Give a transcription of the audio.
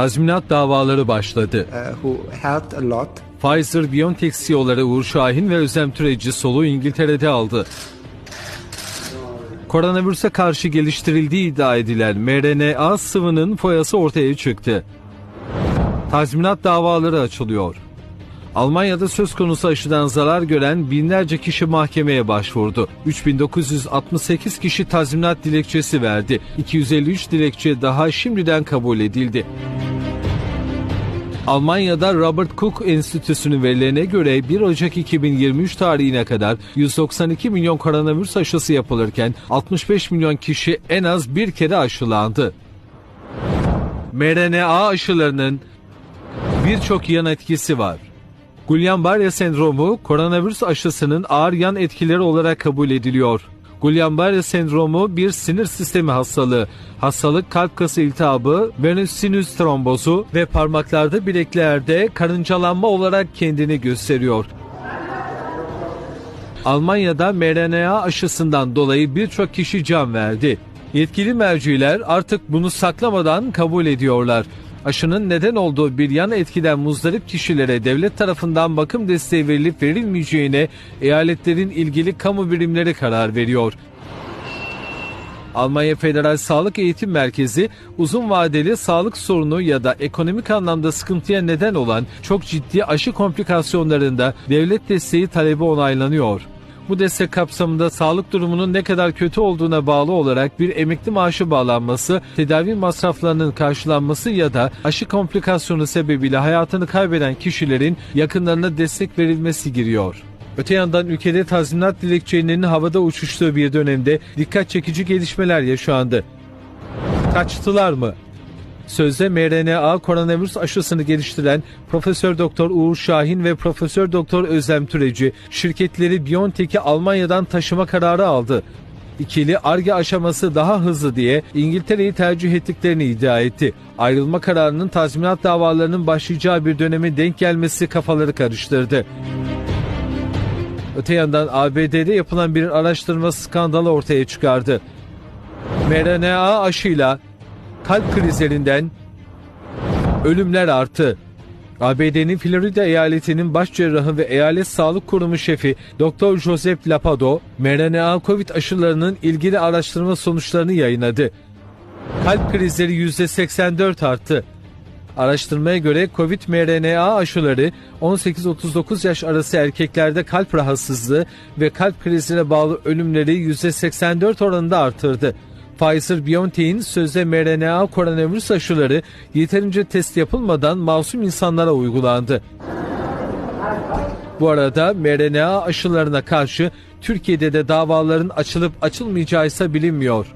Tazminat davaları başladı. uh. Pfizer-BioNTech CEO'ları Uğur Şahin ve Özlem Türeci soluğu İngiltere'de aldı. Koronavirüse karşı geliştirildiği iddia edilen mRNA sıvının foyası ortaya çıktı. Tazminat davaları açılıyor. Almanya'da söz konusu aşıdan zarar gören binlerce kişi mahkemeye başvurdu. 3968 kişi tazminat dilekçesi verdi. 253 dilekçe daha şimdiden kabul edildi. Almanya'da Robert Koch Enstitüsü'nün verilerine göre 1 Ocak 2023 tarihine kadar 192 milyon koronavirüs aşısı yapılırken 65 milyon kişi en az bir kere aşılandı. mRNA aşılarının birçok yan etkisi var. Guillain-Barré sendromu koronavirüs aşısının ağır yan etkileri olarak kabul ediliyor. Guillain-Barré sendromu bir sinir sistemi hastalığı. Hastalık kalp kası iltihabı, venöz sinüs trombozu ve parmaklarda bileklerde karıncalanma olarak kendini gösteriyor. Almanya'da mRNA aşısından dolayı birçok kişi can verdi. Yetkili merciler artık bunu saklamadan kabul ediyorlar. Aşının neden olduğu bir yan etkiden muzdarip kişilere devlet tarafından bakım desteği verilip verilmeyeceğine eyaletlerin ilgili kamu birimleri karar veriyor. Almanya Federal Sağlık Eğitim Merkezi uzun vadeli sağlık sorunu ya da ekonomik anlamda sıkıntıya neden olan çok ciddi aşı komplikasyonlarında devlet desteği talebi onaylanıyor. Bu destek kapsamında sağlık durumunun ne kadar kötü olduğuna bağlı olarak bir emekli maaşı bağlanması, tedavi masraflarının karşılanması ya da aşı komplikasyonu sebebiyle hayatını kaybeden kişilerin yakınlarına destek verilmesi giriyor. Öte yandan ülkede tazminat dilekçelerinin havada uçuştuğu bir dönemde dikkat çekici gelişmeler yaşandı. Kaçtılar mı? Sözde mRNA koronavirüs aşısını geliştiren Profesör Doktor Uğur Şahin ve Profesör Doktor Özlem Türeci şirketleri BioNTech'i Almanya'dan taşıma kararı aldı. İkili ARGE aşaması daha hızlı diye İngiltere'yi tercih ettiklerini iddia etti. Ayrılma kararının tazminat davalarının başlayacağı bir döneme denk gelmesi kafaları karıştırdı. Öte yandan ABD'de yapılan bir araştırma skandalı ortaya çıkardı. mRNA aşıyla kalp krizlerinden ölümler arttı. ABD'nin Florida eyaletinin baş cerrahı ve eyalet sağlık kurumu şefi Dr. Joseph Lapado, mRNA COVID aşılarının ilgili araştırma sonuçlarını yayınladı. Kalp krizleri %84 arttı. Araştırmaya göre Covid mRNA aşıları 18-39 yaş arası erkeklerde kalp rahatsızlığı ve kalp krizine bağlı ölümleri %84 oranında artırdı. Pfizer-BioNTech'in sözde mRNA koronavirüs aşıları yeterince test yapılmadan masum insanlara uygulandı. Bu arada mRNA aşılarına karşı Türkiye'de de davaların açılıp açılmayacağı ise bilinmiyor.